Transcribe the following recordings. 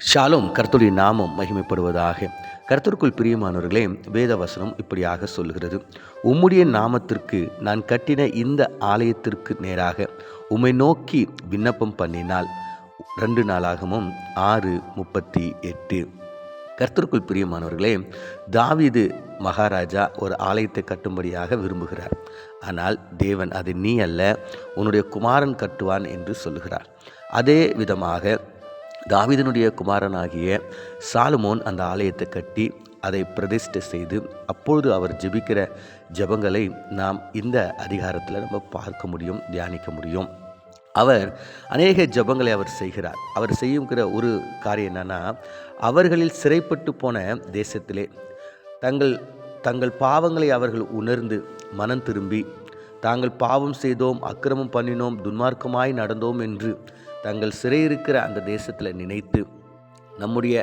ஷாலும் கர்த்தருடைய நாமம் மகிமைப்படுவதாக கர்த்தருக்குள் பிரியமானவர்களே வேதவசனம் இப்படியாக சொல்கிறது உம்முடைய நாமத்திற்கு நான் கட்டின இந்த ஆலயத்திற்கு நேராக உம்மை நோக்கி விண்ணப்பம் பண்ணினால் ரெண்டு நாளாகவும் ஆறு முப்பத்தி எட்டு. கர்த்தருக்குள் பிரியமானவர்களே தாவீது மகாராஜா ஒரு ஆலயத்தை கட்டும்படியாக விரும்புகிறார். ஆனால் தேவன் அது நீ அல்ல உன்னுடைய குமாரன் கட்டுவான் என்று சொல்லுகிறார். அதே விதமாக தாவிதனுடைய குமாரனாகிய சாலுமோன் அந்த ஆலயத்தை கட்டி அதை பிரதிஷ்டை செய்து அப்பொழுது அவர் ஜெபிக்கிற ஜெபங்களை நாம் இந்த அதிகாரத்தில் நம்ம பார்க்க முடியும் தியானிக்க முடியும். அவர் அநேக ஜெபங்களை அவர் செய்கிறார். அவர் செய்யுங்கிற ஒரு காரியம் என்னன்னா அவர்களில் சிறைப்பட்டு போன தேசத்திலே தங்கள் தங்கள் பாவங்களை அவர்கள் உணர்ந்து மனம் திரும்பி தாங்கள் பாவம் செய்தோம் அக்கிரமம் பண்ணினோம் துன்மார்க்கமாய் நடந்தோம் என்று தங்கள் சிறையிருக்கிற அந்த தேசத்தில் நினைத்து நம்முடைய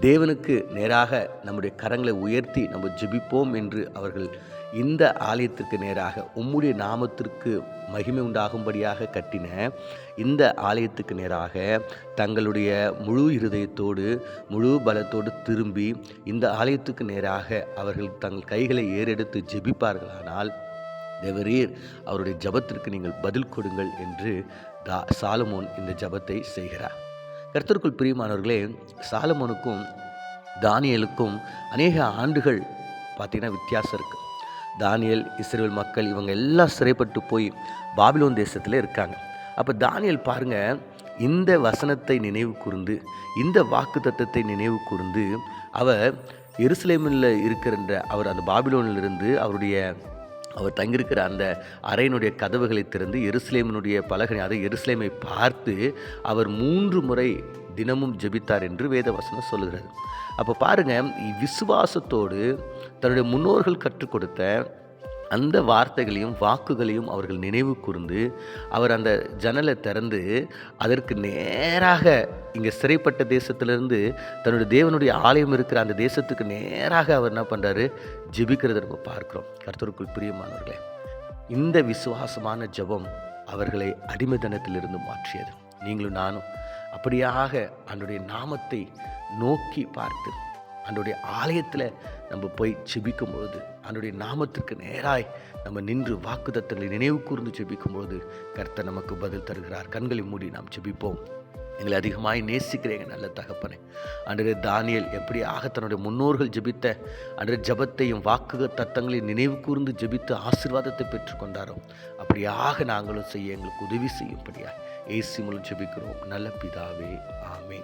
தேவனுக்கு நேராக நம்முடைய கரங்களை உயர்த்தி நம்ம ஜெபிப்போம் என்று அவர்கள் இந்த ஆலயத்திற்கு நேராக உம்முடைய நாமத்திற்கு மகிமை உண்டாகும்படியாக கட்டின இந்த ஆலயத்துக்கு நேராக தங்களுடைய முழு இருதயத்தோடு முழு பலத்தோடு திரும்பி இந்த ஆலயத்துக்கு நேராக அவர்கள் தங்கள் கைகளை ஏறெடுத்து ஜெபிப்பார்களானால் தேவரீர் அவருடைய ஜபத்திற்கு நீங்கள் பதில் கொடுங்கள் என்று தா சாலமோன் இந்த ஜபத்தை செய்கிறார். கர்த்தருக்குள் பிரியமானவர்களே சாலமோனுக்கும் தானியலுக்கும் அநேக ஆண்டுகள் பார்த்திங்கன்னா வித்தியாசம் இருக்குது தானியல் இஸ்ரேல் மக்கள் இவங்க எல்லாம் சிறைப்பட்டு போய் பாபிலோன் தேசத்தில் இருக்காங்க. அப்போ தானியல் பாருங்கள் இந்த வசனத்தை நினைவு கூர்ந்து இந்த வாக்கு தத்தத்தை நினைவு கூர்ந்து அவர் எருசலேமில் இருக்கிற அவர் அந்த பாபிலோனிலிருந்து அவருடைய அவர் தங்கியிருக்கிற அந்த அறையினுடைய கதவுகளை திறந்து எருசலேமினுடைய பலகனை அதை எருசலேமை பார்த்து அவர் மூன்று முறை தினமும் ஜெபித்தார் என்று வேதவசனம் சொல்லுகிறது. அப்போ பாருங்கள் விசுவாசத்தோடு தன்னுடைய முன்னோர்கள் கற்றுக் கொடுத்த அந்த வார்த்தைகளையும் வாக்குகளையும் அவர்கள் நினைவு கூர்ந்து அவர் அந்த ஜன்னலை திறந்து அதற்கு நேராக இங்கே சிறைப்பட்ட தேசத்திலிருந்து தன்னுடைய தேவனுடைய ஆலயம் இருக்கிற அந்த தேசத்துக்கு நேராக அவர் என்ன பண்ணுறாரு ஜெபிக்கிறத நம்ம பார்க்குறோம். கர்த்தருக்குள் பிரியமானவர்களே இந்த விசுவாசமான ஜெபம் அவர்களை அடிமைத்தனத்திலிருந்து மாற்றியது. நீங்களும் நானும் அப்படியாக அவனுடைய நாமத்தை நோக்கி பார்த்து அன்றைய ஆலயத்தில் நம்ம போய் செபிக்கும் பொழுது அன்றைய நாமத்திற்கு நேராய் நம்ம நின்று வாக்குதத்தங்களை நினைவு கூர்ந்து செபிக்கும் பொழுது கர்த்தர் நமக்கு பதில் தருகிறார். கண்களை மூடி நாம் செபிப்போம் எங்களை அதிகமாய் நேசிக்கிறேங்க நல்ல தகப்பனே அன்றைய தானியல் எப்படியாக தன்னுடைய முன்னோர்கள் ஜெபித்த அன்றைய ஜபத்தையும் வாக்கு தத்தங்களையும் நினைவு கூர்ந்து ஜெபித்து ஆசீர்வாதத்தை பெற்றுக்கொண்டாரோ அப்படியாக நாங்களும் செய்ய எங்களுக்கு உதவி செய்யும்படியா ஏசி மூலம் ஜெபிக்கிறோம். நல்ல பிதாவே ஆமே